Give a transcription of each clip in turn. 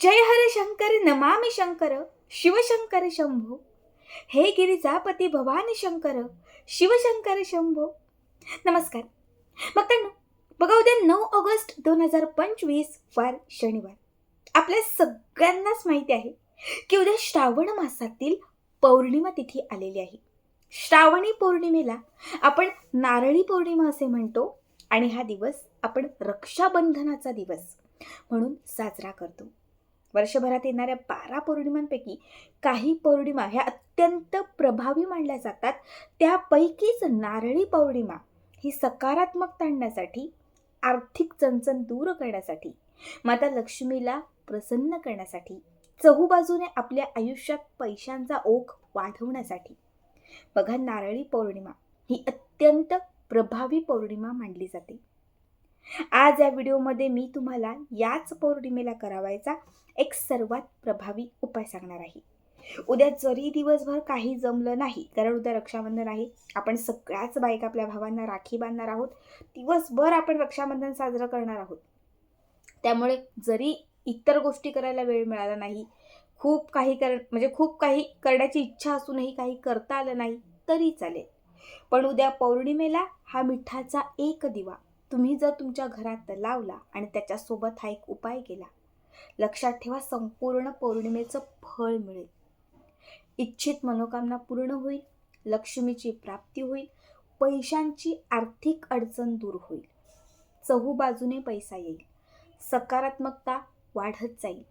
जय हर शंकर नमामि शंकर शिवशंकर शंभो। हे गिरिजापती भवानी शंकर शिवशंकर शंभो। नमस्कार. भक्तांनो बघा उद्या नऊ ऑगस्ट दोन हजार पंचवीस वार शनिवार. आपल्या सगळ्यांनाच माहिती आहे की उद्या श्रावण मासातील पौर्णिमा तिथी आलेली आहे. श्रावणी पौर्णिमेला आपण नारळी पौर्णिमा असे म्हणतो आणि हा दिवस आपण रक्षाबंधनाचा दिवस म्हणून साजरा करतो. वर्षभरात येणाऱ्या बारा पौर्णिमांपैकी काही पौर्णिमा ह्या अत्यंत प्रभावी मानल्या जातात. त्यापैकीच नारळी पौर्णिमा ही सकारात्मक ताणण्यासाठी आर्थिक चणचण दूर करण्यासाठी माता लक्ष्मीला प्रसन्न करण्यासाठी चहूबाजूने आपल्या आयुष्यात पैशांचा ओघ वाढवण्यासाठी. बघा नारळी पौर्णिमा ही अत्यंत प्रभावी पौर्णिमा मानली जाते. आज या व्हिडिओमध्ये मी तुम्हाला याच पौर्णिमेला करावायचा एक सर्वात प्रभावी उपाय सांगणार आहे. उद्या जरी दिवसभर काही जमलं नाही कारण उद्या रक्षाबंधन आहे आपण सगळ्याच बायका आपल्या भावांना राखी बांधणार आहोत दिवसभर आपण रक्षाबंधन साजरं करणार आहोत. त्यामुळे जरी इतर गोष्टी करायला वेळ मिळाला नाही खूप काही कर म्हणजे खूप काही करण्याची इच्छा असूनही काही करता आलं नाही तरी चालेल. पण उद्या पौर्णिमेला हा मिठाचा एक दिवा तुम्ही जर तुमच्या घरात लावला आणि त्याच्यासोबत हा एक उपाय केला लक्षात ठेवा संपूर्ण पौर्णिमेचं फळ मिळेल. इच्छित मनोकामना पूर्ण होईल लक्ष्मीची प्राप्ती होईल पैशांची आर्थिक अडचण दूर होईल. चहू बाजूने पैसा येईल सकारात्मकता वाढत जाईल.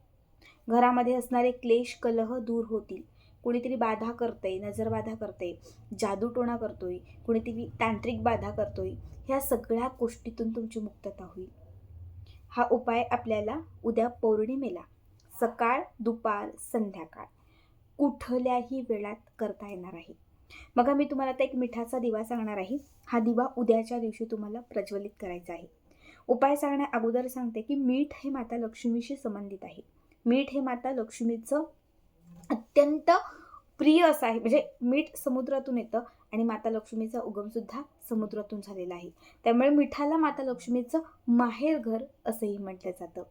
घरामध्ये असणारे क्लेश कलह दूर होतील. कुणीतरी बाधा करतंय नजरबाधा करतंय जादूटोणा करतोय कुणीतरी तांत्रिक बाधा करतोय ह्या सगळ्या गोष्टीतून तुमची मुक्तता होईल. हा उपाय आपल्याला उद्या पौर्णिमेला सकाळ दुपार संध्याकाळ कुठल्याही वेळात करता येणार आहे. मग मी तुम्हाला आता एक मिठाचा दिवा सांगणार आहे. हा दिवा उद्याच्या दिवशी तुम्हाला प्रज्वलित करायचा आहे. उपाय सांगण्या अगोदर सांगते की मीठ हे माता लक्ष्मीशी संबंधित आहे. मीठ हे माता लक्ष्मीचं अत्यंत प्रिय असं आहे. म्हणजे मीठ समुद्रातून येतं आणि माता लक्ष्मीचा उगमसुद्धा समुद्रातून झालेला आहे. त्यामुळे मिठाला माता लक्ष्मीचं माहेर घर असंही म्हटलं जातं.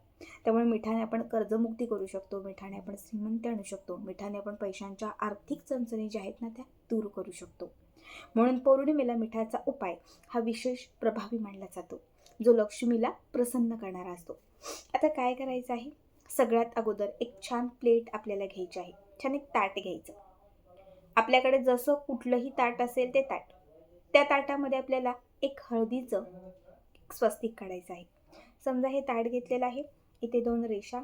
त्यामुळे मिठाने आपण कर्जमुक्ती करू शकतो मिठाने आपण श्रीमंत आणू शकतो मिठाने आपण पैशांच्या आर्थिक चणचणी ज्या आहेत ना त्या दूर करू शकतो. म्हणून पौर्णिमेला मिठाचा उपाय हा विशेष प्रभावी मानला जातो. जो लक्ष्मीला प्रसन्न करणारा असतो. आता काय करायचं आहे? सगळ्यात अगोदर एक छान प्लेट आपल्याला घ्यायची आहे. छान एक ताट घ्यायचं. आपल्याकडे जसं कुठलंही ताट असेल ते ताट. त्या ताटामध्ये आपल्याला एक हळदीचं स्वस्तिक काढायचं आहे. समजा हे ताट घेतलेलं आहे. इथे दोन रेषा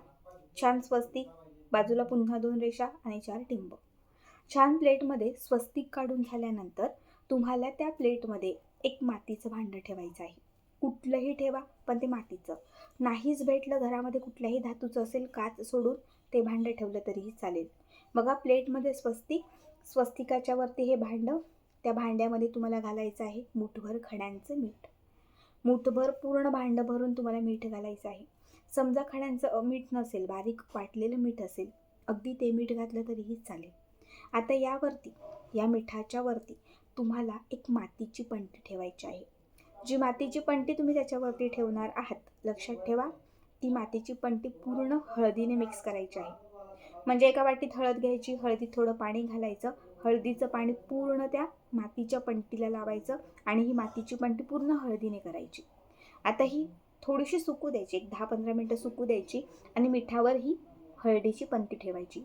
छान स्वस्तिक बाजूला पुन्हा दोन रेषा आणि चार टिंब. छान प्लेटमध्ये स्वस्तिक काढून झाल्यानंतर तुम्हाला त्या प्लेटमध्ये एक मातीचं भांडं ठेवायचं आहे. कुठलंही ठेवा पण ते मातीचं. नाहीच भेटलं घरामध्ये कुठल्याही धातूचं असेल काच सोडून ते भांडं ठेवलं तरीही चालेल. बघा प्लेटमध्ये स्वस्तिक स्वस्तिकाच्या वरती हे भांडं त्या भांड्यामध्ये तुम्हाला घालायचं आहे मुठभर खड्यांचं मीठ. मुठभर पूर्ण भांडं भरून तुम्हाला मीठ घालायचं आहे. समजा खड्यांचं मीठ नसेल बारीक वाटलेलं मीठ असेल अगदी ते मीठ घातलं तरीही चालेल. आता यावरती या मिठाच्या वरती तुम्हाला एक मातीची पंटी ठेवायची आहे. जी मातीची पंटी तुम्ही त्याच्यावरती ठेवणार आहात लक्षात ठेवा ती मातीची पंटी पूर्ण हळदीने मिक्स करायची आहे. म्हणजे एका वाटीत हळद घ्यायची हळदीत थोडं पाणी घालायचं. हळदीचं पाणी पूर्ण त्या मातीच्या पंटीला लावायचं आणि ही मातीची पंटी पूर्ण हळदीने करायची. आता ही थोडीशी सुकू द्यायची एक दहा पंधरा मिनटं सुकू द्यायची आणि मिठावर ही हळदीची पंती ठेवायची.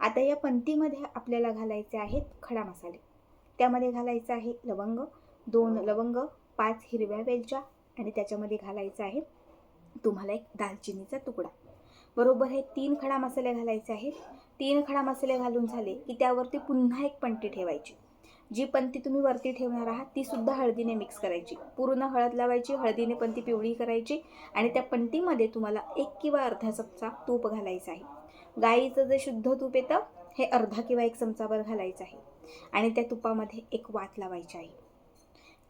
आता या पंतीमध्ये आपल्याला घालायचे आहेत खडा मसाले. त्यामध्ये घालायचं आहे लवंग दोन लवंग पाच हिरव्या वेलच्या आणि त्याच्यामध्ये घालायचं आहे तुम्हाला एक दालचिनीचा तुकडा. बरोबर हे तीन खडा मसाले घालायचे आहेत. तीन खडा मसाले घालून झाले की त्यावरती पुन्हा एक पंटी ठेवायची. जी पंती तुम्ही वरती ठेवणार आहात ती सुद्धा हळदीने मिक्स करायची. पूर्ण हळद लावायची हळदीने पंती पिवळी करायची आणि त्या पंतीमध्ये तुम्हाला एक किंवा अर्धा चमचा तूप घालायचं आहे. गाईचं जे शुद्ध तूप येतं हे अर्धा किंवा एक चमचाभर घालायचं आहे आणि त्या तुपामध्ये एक वात लावायची आहे.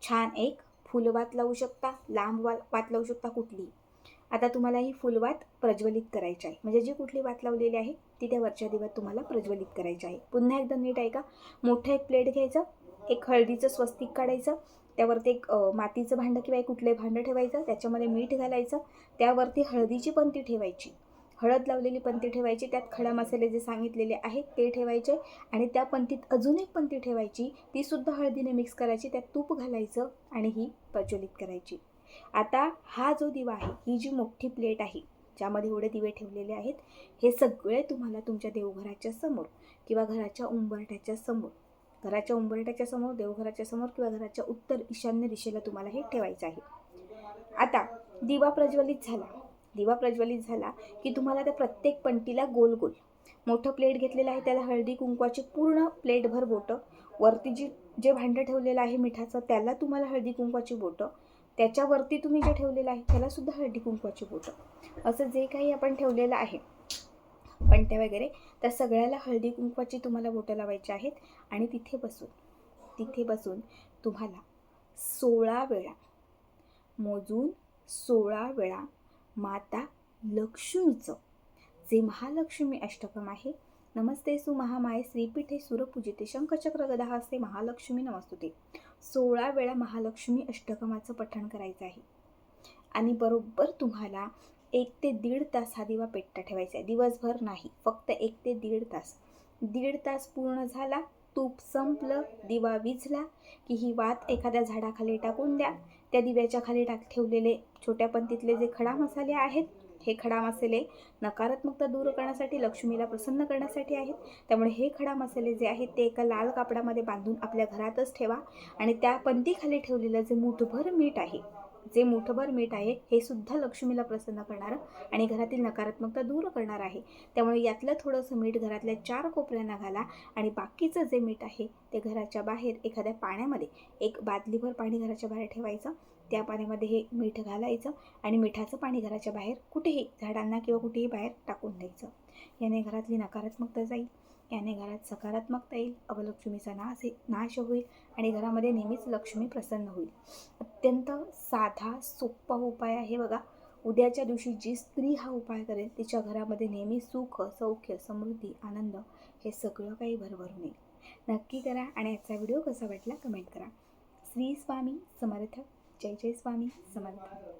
छान एक फुलवात लावू शकता लांब वा वात लावू शकता कुठली आता तुम्हाला ही फुलवात प्रज्वलित करायची आहे. म्हणजे जी कुठली वात लावलेली आहे ती त्या वरच्या दिवत तुम्हाला प्रज्वलित करायची आहे. पुन्हा एकदा नीट आहे का मोठं एक प्लेट घ्यायचं एक हळदीचं स्वस्तिक काढायचं त्यावरती एक मातीचं भांडं किंवा एक कुठलंही भांडं ठेवायचं त्याच्यामध्ये मीठ घालायचं त्यावरती हळदीची पंती ठेवायची. हळद लावलेली पंती ठेवायची त्यात खडा मसाले जे सांगितलेले आहेत ते ठेवायचे आणि त्या पंतीत अजून एक पंती ठेवायची ती सुद्धा हळदीने मिक्स करायची त्यात तूप घालायचं आणि ही प्रज्वलित करायची. आता हा जो दिवा आहे ही जी मोठी प्लेट आहे ज्यामध्ये एवढे दिवे ठेवलेले आहेत हे सगळे तुम्हाला तुमच्या देवघराच्या समोर किंवा घराच्या उंबरठ्याच्या समोर घराच्या उंबरठ्याच्या समोर देवघराच्या समोर किंवा घराच्या उत्तर ईशान्य दिशेला तुम्हाला हे ठेवायचं आहे. आता दिवा प्रज्वलित झाला. दिवा प्रज्वलित झाला की तुम्हाला त्या प्रत्येक पंटीला गोल गोल. मोठं प्लेट घेतलेलं आहे त्याला हळदी कुंकवाची पूर्ण प्लेटभर बोटं. वरती जी जे भांडं ठेवलेलं आहे मिठाचं त्याला तुम्हाला हळदी कुंकवाची बोटं. त्याच्यावरती तुम्ही जे ठेवलेलं आहे त्याला सुद्धा हळदी कुंकवाची बोटं. असं जे काही आपण ठेवलेलं आहे. पणत्या वगैरे त्या सगळ्याला हळदी कुंकवाची तुम्हाला बोटं लावायची आहेत आणि तिथे बसून तिथे बसून तुम्हाला सोळा वेळा मोजून सोळा वेळा माता लक्ष्मीचं जे महालक्ष्मी अष्टकम आहे नमस्ते सु महामाये श्रीपीठे सुरपूजिते शंखचक्र गदा महालक्ष्मी नमस्तुते. सोळा वेळा महालक्ष्मी अष्टकमाचं पठण करायचं आहे. आणि बरोबर तुम्हाला एक ते दीड तास हा दिवा पेटता ठेवायचा आहे. दिवसभर नाही फक्त एक ते दीड तास. दीड तास पूर्ण झाला तूप संपलं दिवा विझला की ही वात एखाद्या झाडाखाली टाकून द्या. त्या दिव्याच्या खाली टाक ठेवलेले छोट्या पंतीतले जे खडा मसाले आहेत हे खडा मसाले नकारात्मकता दूर करण्यासाठी लक्ष्मीला प्रसन्न करण्यासाठी आहेत. त्यामुळे हे खडा मसाले जे आहेत ते एका लाल कापडामध्ये बांधून आपल्या घरातच ठेवा. आणि त्या पंतीखाली ठेवलेलं जे मुठभर मीठ आहे जे मुठभर मीठ आहे हे सुद्धा लक्ष्मीला प्रसन्न करणारं आणि घरातील नकारात्मकता दूर करणार आहे. त्यामुळे यातलं थोडंसं मीठ घरातल्या चार कोपऱ्यांना घाला आणि बाकीचं जे मीठ आहे ते घराच्या बाहेर एखाद्या पाण्यामध्ये एक बादलीभर पाणी घराच्या बाहेर ठेवायचं. त्या पाण्यामध्ये हे मीठ घालायचं आणि मिठाचं पाणी घराच्या बाहेर कुठेही झाडांना किंवा कुठेही बाहेर टाकून द्यायचं. याने घरातली नकारात्मकता जाईल याने घरात सकारात्मकता येईल अवलक्ष्मीचा नाश नाश होईल आणि घरामध्ये नेहमीच लक्ष्मी प्रसन्न होईल. अत्यंत साधा सोपा उपाय आहे बघा. उद्याच्या दिवशी जी स्त्री हा उपाय करेल तिच्या घरामध्ये नेहमी सुख सौख्य समृद्धी आनंद हे सगळं काही भरभरून येईल. नक्की करा आणि आजचा व्हिडिओ कसा वाटला कमेंट करा. श्री स्वामी समर्थ. जय जय स्वामी समर्थ।